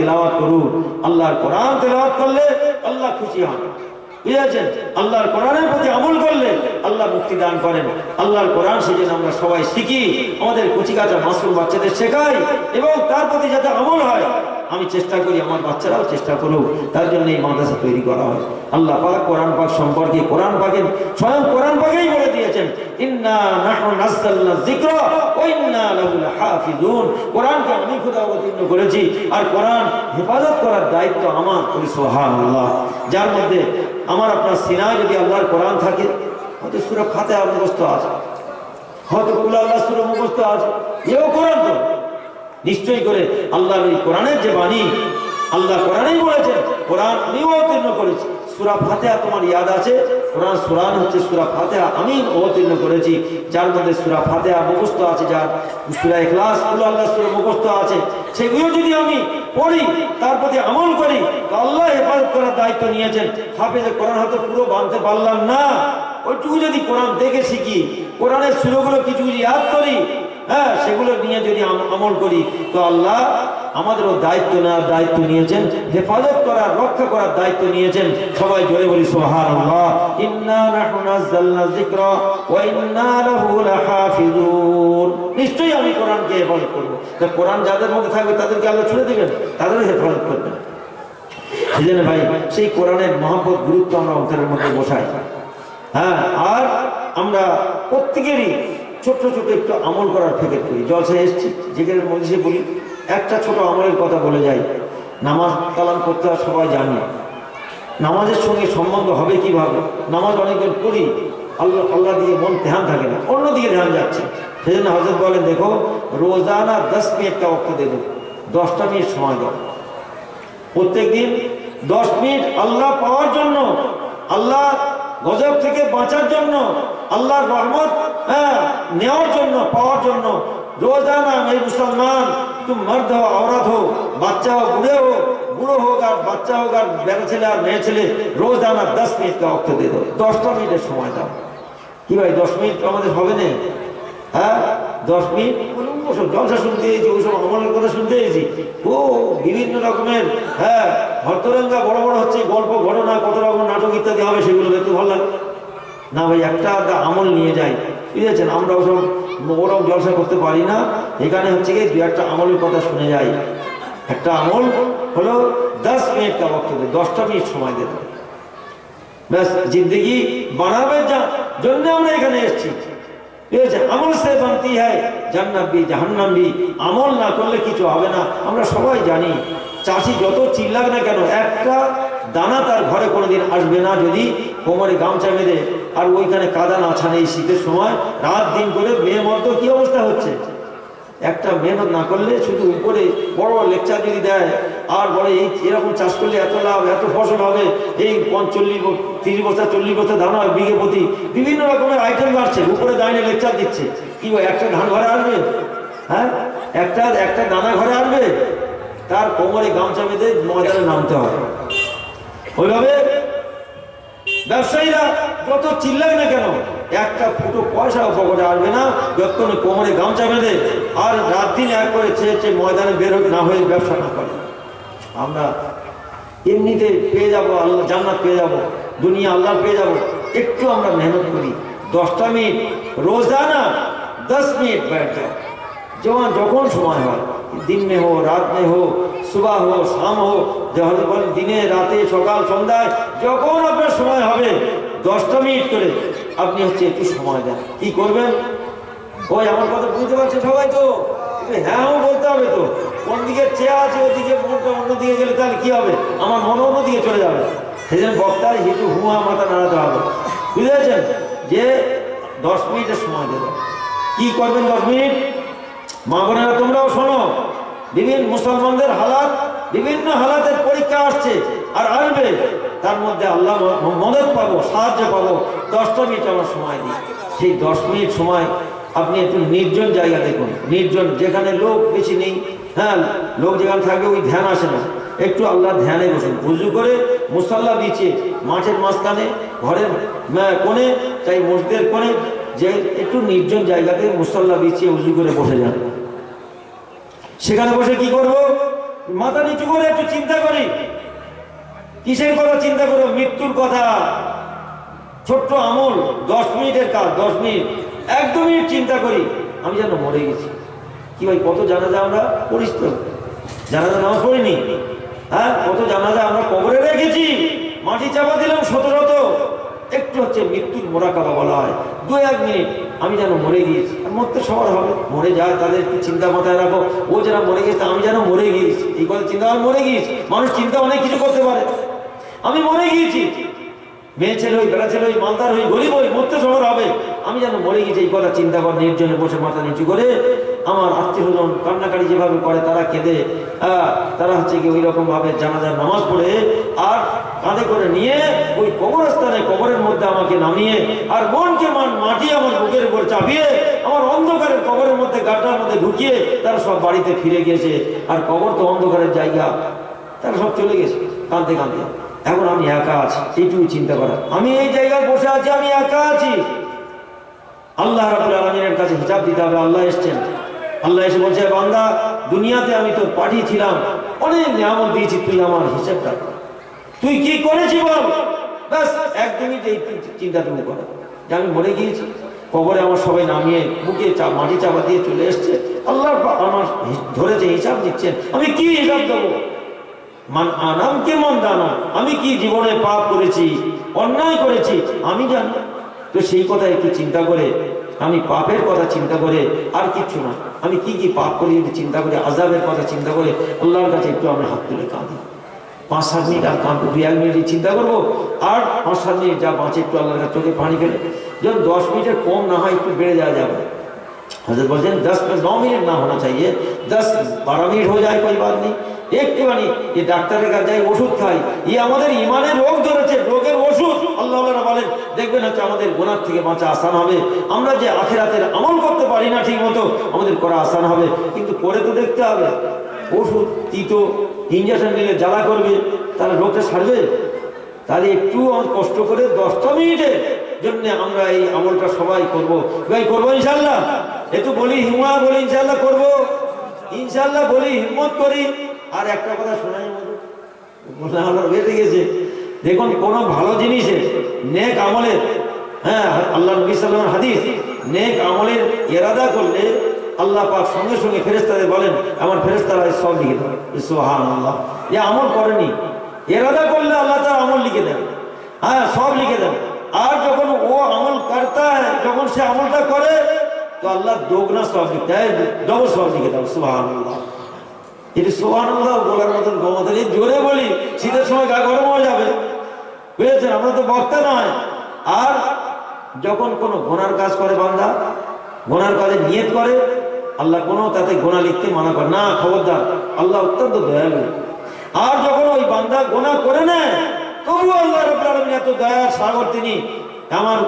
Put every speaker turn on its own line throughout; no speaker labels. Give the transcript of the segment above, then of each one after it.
তেলাওয়াত করুন আল্লাহর কোরআন তেলাওয়াত করলে আল্লাহ খুশি হন। বুঝেছেন? আল্লাহর কোরআনের প্রতি আমল করলে আল্লাহ মুক্তি দান করেন। আল্লাহর কোরআন সেজন্য আমরা সবাই শিখি। আমাদের কুচিকাচা মাসুম বাচ্চাদের শেখাই এবং তার প্রতি যাতে আমল হয় আমি চেষ্টা করি, আমার বাচ্চারাও চেষ্টা করুক, তার জন্য এই মাদ্রাসা তৈরি করা হয়। আল্লাহ পাক কোরআন পাক সম্পর্কে, কোরআন পাকের, স্বয়ং কোরআন পাকেই বলে দিয়েছেন, ইন্না নাহনু নাযালনা যিকরা ওয়া ইন্না লাহু লাহাফিজুন। কোরআনকে আমি খোদা অবতীর্ণ করেছি, আর কোরআন হেফাজত করার দায়িত্ব আমার করি, সুবহানাল্লাহ। যার মধ্যে আমার আপনার সিনায় যদি আল্লাহর কোরআন থাকে, হয়তো সূরা ফাতিহা মুখস্থ আছে, হয়তো কুল আল্লাহ সূরা মুখস্থ আছে, এও কোরআন তো। নিশ্চয়ই করে আল্লাহর এই কোরআনের যে বাণী, আল্লাহ কোরআনেই বলেছেন, কোরআন আমিও অবতীর্ণ করেছি। সুরা ফাতেহা তোমার ইয়াদ আছে? কোরআন সুরান হচ্ছে সুরা ফাতেহা আমি অবতীর্ণ করেছি। যার মধ্যে সুরা ফাতেহা মুখস্থ আছে, যার সুরা ইখলাস, কুল আল্লাহ সুরা মুখস্থ আছে। সেগুলো যদি আমি পড়ি, তার প্রতি আমল করি আল্লাহ হেফাজত করার দায়িত্ব নিয়েছেন। হাফেজে কোরআন হয়তো পুরো বানতে পারলাম না। ওইটুকু যদি কোরআন দেখে শিখি, কোরআনের সুরগুলো কিছু যদি ইয়াদ করি হ্যাঁ সেগুলো নিয়ে যদি আম- আমল করি, তো আল্লাহ আমাদেরও দায়িত্ব নেওয়ার দায়িত্ব নিয়েছেন, হেফাজত করার, রক্ষা করার দায়িত্ব নিয়েছেন। সবাই জোরে বলি নিশ্চয়ই আমি কোরআনকে হেফাজত করব। কোরআন যাদের মধ্যে থাকবে, তাদেরকে আল্লাহ ছুড়ে দিবেন, তাদেরও হেফাজত করবেন। সেজন্য ভাই, সেই কোরআনের মহব্বত, গুরুত্ব আমরা অন্তরের মধ্যে বসাই। হ্যাঁ আর আমরা প্রত্যেকেরই ছোট্ট ছোট একটু আমল করার ফেকের করি। জলসায় এসছি যেখানে মধ্যে বলি, একটা ছোট আমলের কথা বলে যাই। নামাজ কালাম করতে হয় সবাই জানি। নামাজের সঙ্গে সম্বন্ধ হবে কীভাবে? নামাজ অনেকজন পড়ি, আল্লাহ আল্লাহ দিয়ে মন ধ্যান থাকে না, অন্যদিকে ধ্যান যাচ্ছে। সেই জন্য হজরত বলেন, দেখো, রোজানা দশ মিনিটটা অক্ষ দেবো দশটা মিনিট সময় দাও। প্রত্যেক দিন দশ মিনিট আল্লাহ পাওয়ার জন্য, আল্লাহ গজব থেকে বাঁচার জন্য আল্লাহর রহমত হ্যাঁ নেওয়ার জন্য পাওয়ার জন্য রোজানা এই মুসলমান তুমি মর্দ হো औरत हो বাচ্চা हो বুড়ে हो বুড়ো হোক আর বাচ্চা হোক আর বেড়া ছেলে আর মেয়ে ছেলে রোজানা দশ মিনিট কা অক্ত দিয়ে দাও দশটা মিনিটের সময় দাও কি ভাই দশ মিনিট আমাদের হবে না হ্যাঁ দশ মিনিট বলুন, ওসব জলসা শুনতে এসেছি ওসব আমলের কথা শুনতে এসেছি ও, বিভিন্ন রকমের হ্যাঁ হরতরঙ্গা বড় বড় হচ্ছে, গল্প, ঘটনা, কত রকম নাটক ইত্যাদি হবে সেগুলো দেখতে ভালো লাগে না ভাই, একটা আমল নিয়ে যাই বুঝেছেন আমরা ওসব ওরকম জলসা করতে পারি না। এখানে হচ্ছে কি দু একটা আমলের কথা শুনে যাই। একটা আমল হলো দশ মিনিট কা বক্ত দশটা মিনিট সময় দেবে। ব্যাস, জিন্দগি বানাবার যা- জন্য আমরা এখানে এসেছি। আমল সে বানতি হয় জান্নাত বি জাহান্নাম আমল না করলে কিছু হবে না। আমরা সবাই জানি, চাষি যত চিল্লাক না কেন, একটা দানা তার ঘরে কোনোদিন আসবে না যদি কোমরে গামছা বেঁধে, আর ওইখানে কাদা না ছানে এই শীতের সময়, রাত দিন করে মেয়ে মতো কি অবস্থা হচ্ছে? একটা মেহনত না করলে শুধু উপরে বড় লেকচার যদি দেয়, আর বলে এই এরকম চাষ করলে এত লাভ, এত ফসল হবে, এই পঞ্চল্লিশ তিরিশ বছর, চল্লিশ বছর ধান হয় বিঘে প্রতি। বিভিন্ন রকমের আইটেম বাড়ছে, উপরে দাঁড়িয়ে লেকচার দিচ্ছে। কি একটা ধান ঘরে আসবে? হ্যাঁ? একটা একটা দানা ঘরে আসবে? তার কোমরে গামছা বেঁধে ময়দানে নামতে হবে। ওইভাবে ব্যবসায়ীরা কত চিল্লায় না কেন, একটা ফুটো পয়সা পকেটে আসবে না। যখন কোমরে গামছা বেঁধে আর রাত দিন এক করে চেয়েছে ময়দানে বের না হয়ে ব্যবসা না করে। আমরা এমনিতে পেয়ে যাব, আল্লাহ জান্নাত পেয়ে যাব, দুনিয়া আল্লাহ পেয়ে যাব, একটু আমরা মেহনত করি। দশটা মিনিট রোজানা দশ মিনিট ব্যাট যাও যখন সময় হয় দিন মে হো, রাত মে হো, সুবাহ হো, শাম হো যখন দিনে, রাতে, সকাল, সন্ধ্যায়, যখন আপনার সময় হবে, দশটা মিনিট করে আপনি হচ্ছে একটু সময় দেন। কি করবেন? ওই আমার কথা বুঝতে পারছে সবাই তো? হ্যাঁ হ্যাঁ বলতে হবে তো। কোন দিকে চেয়ে আছে ওদিকে মনটা অন্যদিকে গেলে তাহলে কি হবে? আমার মন অন্যদিকে চলে যাবে। সেই জন্য বক্তার একটু হুয়া মাথা নাড়াতে হবে। বুঝতে পেরেছেন? যে দশ মিনিটের সময় দেবে। কি করবেন দশ মিনিট? মা বোনেরা, তোমরাও শোনো। বিভিন্ন মুসলমানদের হালাত, বিভিন্ন হালাতের পরীক্ষা আসছে আর আসবে। তার মধ্যে আল্লাহ মদত পাবো, সাহায্য পাবো। দশটা মিনিট আমার সময় দিই সেই দশ মিনিট সময় আপনি একটু নির্জন জায়গা দেখুন। নির্জন, যেখানে লোক বেশি নেই হ্যাঁ লোক যেখানে থাকবে, ওই ধ্যান আসে না। একটু আল্লাহ ধ্যানে বসুন। উজু করে মুসাল্লা বিছিয়ে মাঠের মাঝখানে, ঘরের কোণে চাই মসজিদের কোণে, যে একটু নির্জন জায়গাতে মুসাল্লা বিছিয়ে উজু করে বসে যান। সেখানে বসে কি করব? মাথা নিচু করে, একটু চিন্তা করি। কিসের কথা চিন্তা করো? মৃত্যুর কথা। ছোট্ট আমল, দশ মিনিটের কাজ, দশ মিনিট। এক দু মিনিট চিন্তা করি, আমি যেন মরে গেছি। কি ভাই, কত জানাজা আমরা পড়িস তো জানাজা নামাজ পড়িনি? হ্যাঁ কত জানাজা আমরা কবরে রেখেছি? মাটি চাপা দিলাম শত শত একটু হচ্ছে মৃত্যুর মোরাকাবা বলা হয়। দু এক মিনিট। আমি যেন মরে গিয়েছি। আর মরতে সবার হবে। মরে যায় তাদের চিন্তা মাথায় রাখো। ও যেন মরে গেছে আমি যেন মরে গিয়েছি। এই কথা চিন্তা মরে গিয়েছি। মানুষ চিন্তা অনেক কিছু করতে পারে। আমি মরে গিয়েছি। মেয়ে ছেলে হই বেড়া ছেলে হই মালদার হই গরিব হই মরতে সবার হবে। আমি যেন মরে গেছি এই কথা চিন্তা কর নির্জনে বসে মাথা নিচু করে আমার আত্মীয় স্বজন কান্নাকারি যেভাবে করে তারা আহ, তারা হচ্ছে কি ওই রকম ভাবে জানাজার নামাজ পড়ে আর কাঁধে করে নিয়ে ওই কবরস্থানে কবরের মধ্যে আমাকে নামিয়ে আর মনকে মান মাটি আমার বুকের উপর চাপিয়ে আমার অন্ধকারের কবরের মধ্যে গাটার মধ্যে ঢুকিয়ে তারা সব বাড়িতে ফিরে গেছে আর কবর তো অন্ধকারের জায়গা। তারা সব চলে গেছে, কাঁদতে কাঁদতে। এখন আমি একা আছি এইটুকু চিন্তা করা আমি এই জায়গায় বসে আছি, আমি একা আছি। আল্লাহ রাবুল আলমিনের কাছে হিসাব দিতে হবে, আল্লাহ এসছেন। আল্লাহ এসে বলছে বান্দা, দুনিয়াতে আমি তো পাঠিয়েছিলাম অনেক নিয়ামত দিয়েছি তুই আমার হিসেবটা। তুই কি করেছি বল? ব্যাস, একদমই চিন্তা তুমি করো। যে আমি মরে গিয়েছি, কবরে আমার সবাই নামিয়ে বুকে চা- মাটি চাপা দিয়ে চলে এসছে। আল্লাহ আমার ধরেছে, হিসাব দিচ্ছেন, আমি কি হিসাব দেবো? মান আনাম কে মন দানা? আমি কি জীবনে পাপ করেছি, অন্যায় করেছি? আমি জানি। তো সেই কথা একটু চিন্তা করে, আমি পাপের কথা চিন্তা করে, আর কিচ্ছু না। আমি কি কি পাপ করি যদি চিন্তা করে আজাবের কথা চিন্তা করে, আল্লাহর কাছে একটু আমি হাত তুলে কাঁদি। পাঁচ সাত মিনিট আর কাঁদবো দুই এক মিনিট চিন্তা করব, আর পাঁচ সাত মিনিট যা বাঁচে একটু আল্লাহর কাছে চোখে পানি ফেলে। যখন দশ মিনিটের কম না হয় একটু বেড়ে যাওয়া যাবে हजरत बोलते हैं दस में नौ मिनट ना होना चाहिए दस बारह मिनट हो जाए कोई बात नहीं একটুখানি যে ডাক্তারের কাছে যাই ওষুধ খাই ই আমাদের ইমানের রোগ ধরেছে রোগের ওষুধ আল্লাহ আল্লাহরা বলেন দেখবেন হচ্ছে আমাদের গোনার থেকে বাঁচা আসান হবে আমরা যে আখেরাতের আমল করতে পারি না ঠিক মতো আমাদের করা আসান হবে কিন্তু করে তো দেখতে হবে ওষুধ তিতো ইঞ্জেকশন নিলে জ্বালা করবে তাহলে রোগটা সারবে তাহলে একটু আমার কষ্ট করে দশটা মিনিটের জন্য আমরা এই আমলটা সবাই করব। ভাই, করব ইনশাল্লাহ? একটু বলি হিমা বলি ইনশাল্লাহ করব। ইনশাল্লাহ বলি হিম্মত করি। আর একটা কথা শোনাই আমার বেঁচে গেছে দেখুন, কোন ভালো জিনিসে নেক আমলের হ্যাঁ আল্লাহ নবী হাদিস, নেক আমলের এরাদা করলে আল্লাহ পাক সঙ্গে সঙ্গে ফেরেস্তাদের বলেন, আমার ফেরেস্তারা সব লিখে দেবে। সোহান আল্লাহ এ আমল করেনি। এরাদা করলে আল্লাহ তার আমল লিখে দেন হ্যাঁ সব লিখে দেন আর যখন ও আমল করতা যখন সে আমলটা করে, তো আল্লাহ দোগনা সব হয় ডবল সব লিখে সুহান আল্লাহ এটি সোহান বলার মতন ক্ষমতা নেই, জোরে বলি, শীতের সময় গা গরম হয়ে যাবে। বুঝেছেন? আমরা তো বক্তা নয়। আর যখন কোনো গোনার কাজ করে বান্দা, গোনার কাজে নিয়ত করে, আল্লাহ কোনো তাতে গোনা লিখতে মানা করে না। খবরদার, আল্লাহ অত্যন্ত দয়ালু। আর যখন ওই বান্দা গোনা করে নেয় তবু আল্লাহ এত দয়া সাগর তিনি আমার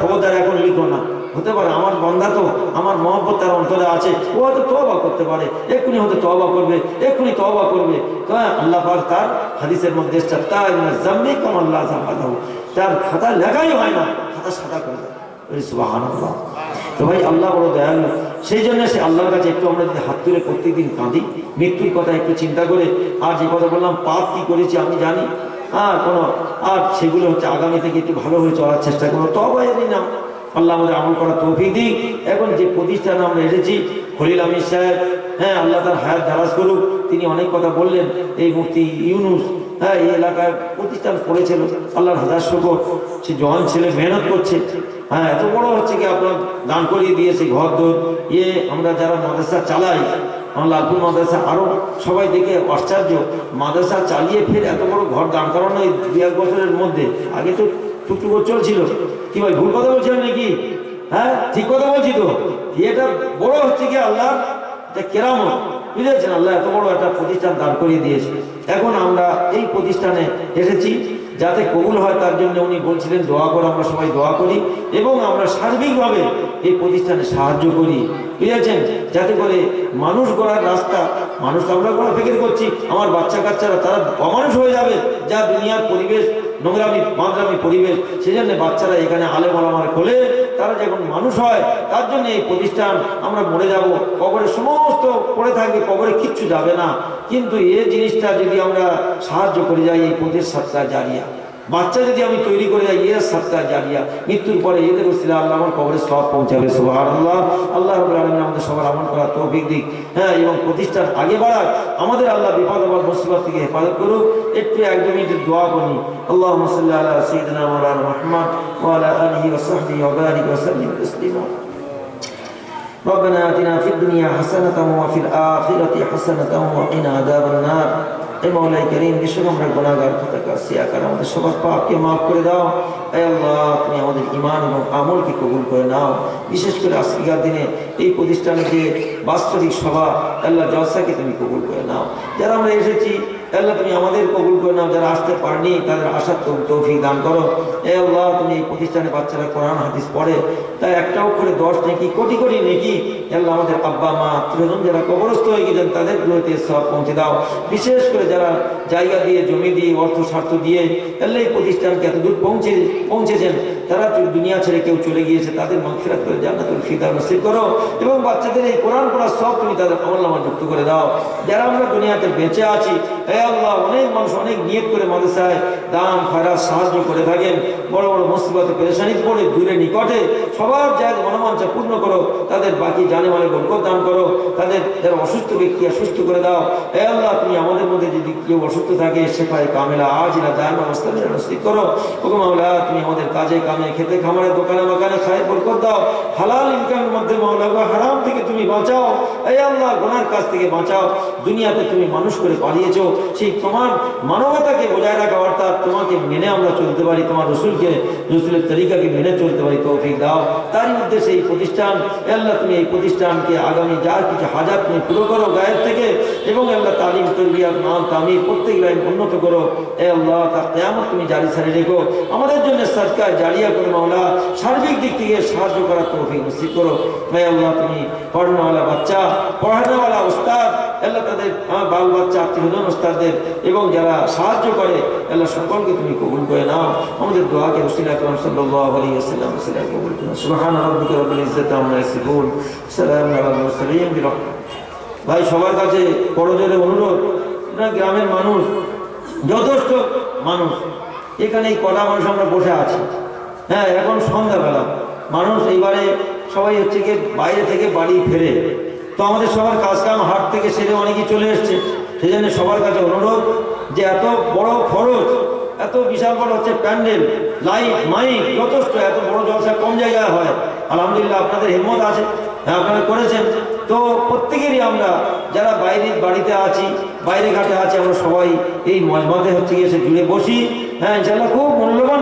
খবরদার এখন লিখো না। হতে পারে আমার বান্দা তো আমার মহব্বত তার অন্তরে আছে ও হয়তো তওবা করতে পারে এক্ষুনি হয়তো তওবা করবে এক্ষুনি তওবা করবে। তো হ্যাঁ, আল্লাহ পাক তার হাদিসের মধ্যে কাম আল্লাহ তার খাতা লেখাই হয় না খাতা সাদা করে তো ভাই আল্লাহ বড় দয়ালু। সেই জন্য সে আল্লাহর কাছে একটু আমরা যদি হাত তুলে প্রত্যেকদিন কাঁদি মৃত্যুর কথা একটু চিন্তা করে আর যে কথা বললাম পাপ কি করেছি আমি জানি আর কোনো, আর সেগুলো হচ্ছে আগামী থেকে একটু ভালো হয়ে চলার চেষ্টা করো। তবে না আল্লাহ আমাদের আমল করা তৌফিক দিক। এখন যে প্রতিষ্ঠানে আমরা এসেছি, খলিল আমির সাহেব হ্যাঁ আল্লাহ তার হায়াত দারাজ করুক। তিনি অনেক কথা বললেন। এই মুক্তি ইউনুস হ্যাঁ এই এলাকায় প্রতিষ্ঠান করেছিল। আল্লাহর হাজার শকর। সে জওয়ান ছেলে মেহনত করছে। হ্যাঁ এত বড় হচ্ছে কি আপনার দান করিয়ে দিয়েছে ঘর দোর। ইয়ে আমরা যারা মাদ্রাসা চালাই, আমার লালপুর মাদ্রাসা আরও সবাই দেখে আশ্চর্য। মাদ্রাসা চালিয়ে ফের এত বড় ঘর দান করানো এই দু এক বছরের মধ্যে। আগে তো টুকটুক চলছিল। কি ভাই, ভুল কথা বলছিলাম নাকি? হ্যাঁ ঠিক কথা বলছি তো। এটা বড় হচ্ছে কি আল্লাহ কেরামত। বুঝেছেন আল্লাহ, এত বড় একটা প্রতিষ্ঠান দাঁড় করিয়ে দিয়েছে। এখন আমরা এই প্রতিষ্ঠানে এসেছি যাতে কবুল হয়, তার জন্য উনি বলছিলেন, দোয়া করে, আমরা সবাই দোয়া করি এবং আমরা সার্বিকভাবে এই প্রতিষ্ঠানে সাহায্য করি। বুঝেছেন? যাতে করে মানুষ গড়ার রাস্তা মানুষ আমরা গড়া ফিকির করছি, আমার বাচ্চা কাচ্চারা তারা অমানুষ হয়ে যাবে, যা দুনিয়ার পরিবেশ নোংরামি মাদ্রামি পরিবেশ, সেজন্য বাচ্চারা এখানে আলে মালামার খোলে তারা যখন মানুষ হয়, তার জন্য এই প্রতিষ্ঠান, আমরা মরে যাব, কবরে সমস্ত পড়ে থাকবে, কবরে কিচ্ছু যাবে না। কিন্তু এই জিনিসটা যদি আমরা সাহায্য করে যাই, এই প্রতিষ্ঠা জারিয়া। বাচ্চা যদি আমি তৈরি করে যাই এর সাতটা জানিয়া মৃত্যুর পরে এদের উসিলা আল্লাহ আমার কবরে সব পৌঁছাবে সুবাহ আল্লাহ আল্লাহ রবুল আলমিন আমাদের সবার আমল করা তৌফিক দিক হ্যাঁ এবং প্রতিষ্ঠান আগে বাড়াক আমাদের আল্লাহ বিপদ আবার মুসিবত থেকে হেফাজত করুক একটু এক দু মিনিটের দোয়া করি আল্লাহ সাল্লাহ আলা সঈদনা মৌলানা মোহাম্মদ ওয়ালা আলহি ওসাহবি ওবারিক ওসাল্লিম তসলিমা ربنا آتنا في الدنيا حسنة وفي الآخرة حسنة وقنا عذاب النار এ মৌলাই করিম আমরা গুণাগার কাছে। সিয়াকার আমাদের সবার পাপকে মাফ করে দাও। আল্লাহ, তুমি আমাদের ইমান এবং আমলকে কবুল করে নাও। বিশেষ করে আজকের দিনে এই প্রতিষ্ঠানে যে বাস্তবিক সভা, আল্লাহ জলসাকে তুমি কবুল করে নাও। যারা আমরা এসেছি, আল্লাহ তুমি আমাদের কবুল করে নাও। যারা আসতে পারেনি, তাদের আশার তৌ- তৌফিক দান করো। এ আল্লাহ, তুমি এই প্রতিষ্ঠানে বাচ্চারা কোরআন, হাদিস পড়ে। তাই একটাও করে দশ নেকি, কোটি কোটি নেকি আল্লাহ, আমাদের আব্বা, মা প্রিয়জন যারা কবরস্থ হয়ে গেছেন, তাদের গ্রহতে সব পৌঁছে দাও। বিশেষ করে যারা জায়গা দিয়ে, জমি দিয়ে, অর্থ, স্বার্থ দিয়ে আল্লাহ, এই প্রতিষ্ঠানকে এতদূর পৌঁছে পৌঁছেছেন, তারা দুনিয়া ছেড়ে কেউ চলে গিয়েছে, তাদের মাগফিরাত করে জান্নাতুল ফিদা নসিব করো এবং বাচ্চাদের এই কোরআন পড়ার সব তুমি তাদের আমল নামা যুক্ত করে দাও। যারা আমরা দুনিয়াতে বেঁচে আছি, হে আল্লাহ, অনেক মানুষ অনেক নিয়ত করে মাদ্রাসায় দান, খয়রাত, সাহায্য করে থাকেন। বড় বড় মুসিবতে পেরেশানি পড়ে দূরে নিকটে সবার জায়গায় মনোমাঞ্চা পূর্ণ করো, তাদের বাকি জানে মানে বরকত দান করো, তাদের যারা অসুস্থ ব্যক্তি সুস্থ করে দাও। হে আল্লাহ, তুমি আমাদের মধ্যে যদি কেউ অসুস্থ থাকে, সেফায় কামেলা আজ না দায় অবস্থা নসিব করো। ওগো মাওলা, তুমি আমাদের কাজে কামে, খেতে, খামারে, দোকানে, মাকানে, খায় বরকত দাও। হালাল ইনকামের মধ্যে মাওলা গো, হারাম থেকে তুমি বাঁচাও। এই আল্লাহ গোনার কাছ থেকে বাঁচাও। দুনিয়াতে তুমি মানুষ করে পালিয়েছো। সেই তোমার মানবতাকে বজায় রাখা, অর্থাৎ তোমাকে মেনে আমরা চলতে পারি, তোমার রসুলকে, রসুলের তরিকাকে মেনে চলতে পারি। তৌফিক দাও। উদ্দেশ্যে এই প্রতিষ্ঠান, আল্লাহ তুমি এই প্রতিষ্ঠানকে আগামী যার কিছু হাজার তুমি পুরো করো গায়ের থেকে, এবং আল্লাহ তালিম তরবিয়ার নাম তামি প্রত্যেক লাইন উন্নত করো। এ আল্লাহ, তার কেয়ামত তুমি জারি সারি রেখো। আমাদের জন্য সরকার জারিয়া করে মাওলা। সার্বিক দিক থেকে সাহায্য করার তৌফিক নিশ্চিত করো। হে আল্লাহ, তুমি পড়ানোওয়ালা বাচ্চা, পড়ানোওয়ালা উস্তাদ, আল্লাহ তাদের আমার বাল বাচ্চা আত্মীয়জন উস্তাদদের, এবং যারা সাহায্য করে, আল্লাহ সকলকে তুমি কবুল করে নাও। আমাদের দোয়াকে রসিল আকরম সাল্লাল্লাহু আলাইহি ওয়াসাল্লাম রসিলা কবুল করে রাব্বিকা রাব্বিল ইজ্জাতি আম্মা ইয়াসিফুন সালামুন আলাল ভাই, সবার কাছে বড় জোরে অনুরোধ আপনারা গ্রামের মানুষ, যথেষ্ট মানুষ। এখানে এই কটা মানুষ আমরা বসে আছি। হ্যাঁ এখন সন্ধ্যাবেলা। মানুষ এইবারে সবাই হচ্ছে গিয়ে বাইরে থেকে বাড়ি ফেরে। তো আমাদের সবার কাজ কাম হাট থেকে সেরে অনেকেই চলে এসছে। সেই জন্য সবার কাছে অনুরোধ যে এত বড় খরচ, এত বিশাল বড় হচ্ছে প্যান্ডেল, লাইট, মাইক, যথেষ্ট এত বড় জলসা কম জায়গায় হয়। আলহামদুলিল্লাহ আপনাদের হিম্মত আছে হ্যাঁ আপনারা করেছেন। তো প্রত্যেকেরই আমরা যারা বাইরের বাড়িতে আছি, বাইরে ঘাটে আছি, আমরা সবাই এই মজমাতে হচ্ছে গিয়ে জুড়ে বসি। হ্যাঁ ইনশাল্লাহ খুব মূল্যবান